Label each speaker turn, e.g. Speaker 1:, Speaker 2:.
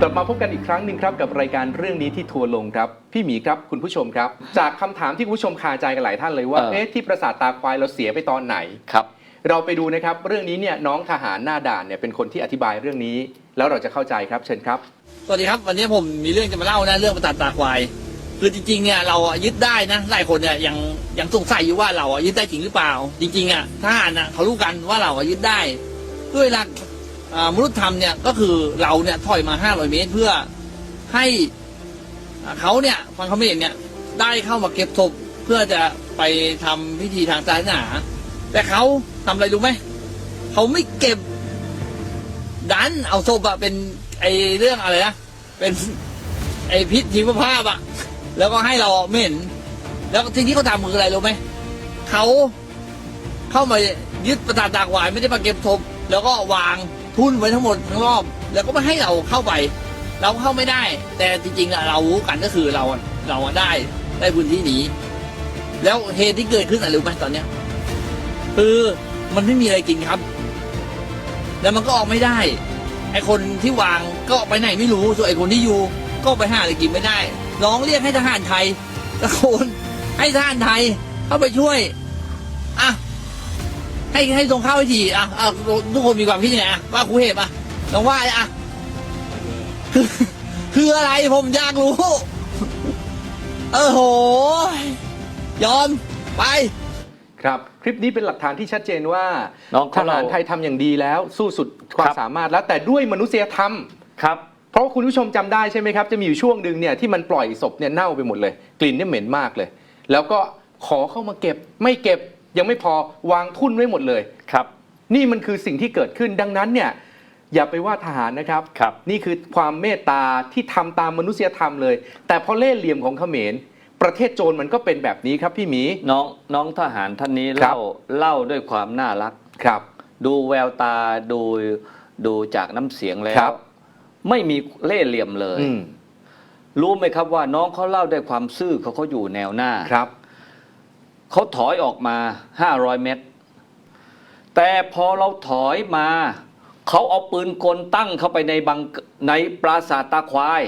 Speaker 1: กลับมาพบกันอีกครั้งหนึ่งครับกับรายการเรื่องนี้ที่ทัวร์ลงครับพี่หมีครับคุณผู้ชมครับ จากคำถามที่คุณผู้ชมคาใจกันหลายท่านเลยว่า
Speaker 2: เออ
Speaker 1: เอ๊ะที่ประสาทตาควายเราเสียไปตอนไหน
Speaker 2: ครับ
Speaker 1: เราไปดูนะครับเรื่องนี้เนี่ยน้องทหารหน้าด่านเนี่ยเป็นคนที่อธิบายเรื่องนี้ แล้วเราจะเข้าใจครับเชิญครับ
Speaker 3: สวัสดีครับวันนี้ผมมีเรื่องจะมาเล่านะเรื่องประสาทตาควายคือจริงๆเนี่ยเราอะยึดได้นะหลายคนเนี่ยยังยังสงสัยอยู่ว่าเราอะยึดได้จริงหรือเปล่า จริงๆอะทหารน่ะเขารู้กันว่าเราอะยึดได้ด้วยหลักอ่า มนุษยธรรมเนี่ยก็คือเราเนี่ยถอยมา 500 เมตร เพื่อให้เขาเนี่ยฟังเขาไม่เห็นเนี่ยได้เข้ามาเก็บศพเพื่อจะไปทำพิธีทางศาสนาแต่เขาทำอะไรรู้ไหมเขาไม่เก็บดันเอาศพอะเป็นไอเรื่องอะไรนะเป็นไอพิษชีวภาพอะแล้วก็ให้เราไม่เห็น แล้วสิ่งที่เขาทำคืออะไรรู้ไหมเขาเข้ามายึดประสาทตากวายไม่ได้มาเก็บศพแล้วก็วาง ทุ่นไว้ทั้งหมดทั้งรอบ แล้วก็ไม่ให้เราเข้าไป เราเข้าไม่ได้ แต่จริงๆเรารู้กันก็คือเราเราได้ได้พื้นที่นี้ แล้วเหตุที่เกิดขึ้นอะไรรู้ไหมตอนเนี้ยคือมันไม่มีอะไรกินครับ แล้วมันก็ออกไม่ได้ไอคนที่วางก็ไปไหนไม่รู้ส่วนไอคนที่อยู่ก็ไปหาอะไรกินไม่ได้ร้องเรียกให้ทหารไทยตะโกนให้ทหารไทยเข้าไปช่วยอะ ให้ให้ส่งข้าวไปทีอะอะทุกคนมีความคิดยังไงอะว่าครูเห็บอะลองว่าอะคือคืออะไรผมอยากรู้ เออโห ยอมไป
Speaker 1: ครับคลิปนี้เป็นหลักฐานที่ชัดเจนว่า
Speaker 2: น้อง
Speaker 1: ท
Speaker 2: เขา
Speaker 1: หา
Speaker 2: เล่า
Speaker 1: รไทยทำอย่างดีแล้ว สู้สุดความ
Speaker 2: ครับ
Speaker 1: สามารถแล้วแต่ด้วยมนุษยธรรม
Speaker 2: ครับ
Speaker 1: เพราะว่าคุณผู้ชมจำได้ใช่ไหมครับ จะมีอยู่ช่วงหนึ่งเนี่ยที่มันปล่อยศพเนี่ยเน่าไปหมดเลย กลิ่นเนี่ยเหม็นมากเลย แล้วก็ขอเข้ามาเก็บไม่เก็บ ยังไม่พอวางทุ่นไว้หมดเลย
Speaker 2: ครับ
Speaker 1: นี่มันคือสิ่งที่เกิดขึ้นดังนั้นเนี่ยอย่าไปว่าทหารนะครับ
Speaker 2: ครับ
Speaker 1: นี่คือความเมตตาที่ทำตามมนุษยธรรมเลย แต่พอเล่ห์เหลี่ยมของเขมร ประเทศโจรมันก็เป็นแบบนี้ครับพี่หมี
Speaker 2: น้องน้องทหารท่านนี้
Speaker 1: ครับ
Speaker 2: เล่าเล่าด้วยความน่ารัก
Speaker 1: ครับ
Speaker 2: ดูแววตาดูดูจากน้ำเสียงแล้
Speaker 1: ครั
Speaker 2: ว
Speaker 1: บ
Speaker 2: ไม่มีเล่ห์เหลี่ยมเลย
Speaker 1: อืม
Speaker 2: รู้ไหมครับว่าน้องเขาเล่าด้วยความซื่อเขาเขาอยู่แนวหน้า
Speaker 1: ครับ
Speaker 2: เขาถอยออกมา 500 เมตร แต่พอเราถอยมา เขาเอาปืนกลตั้งเข้าไปในบังในปราสาทตาควาย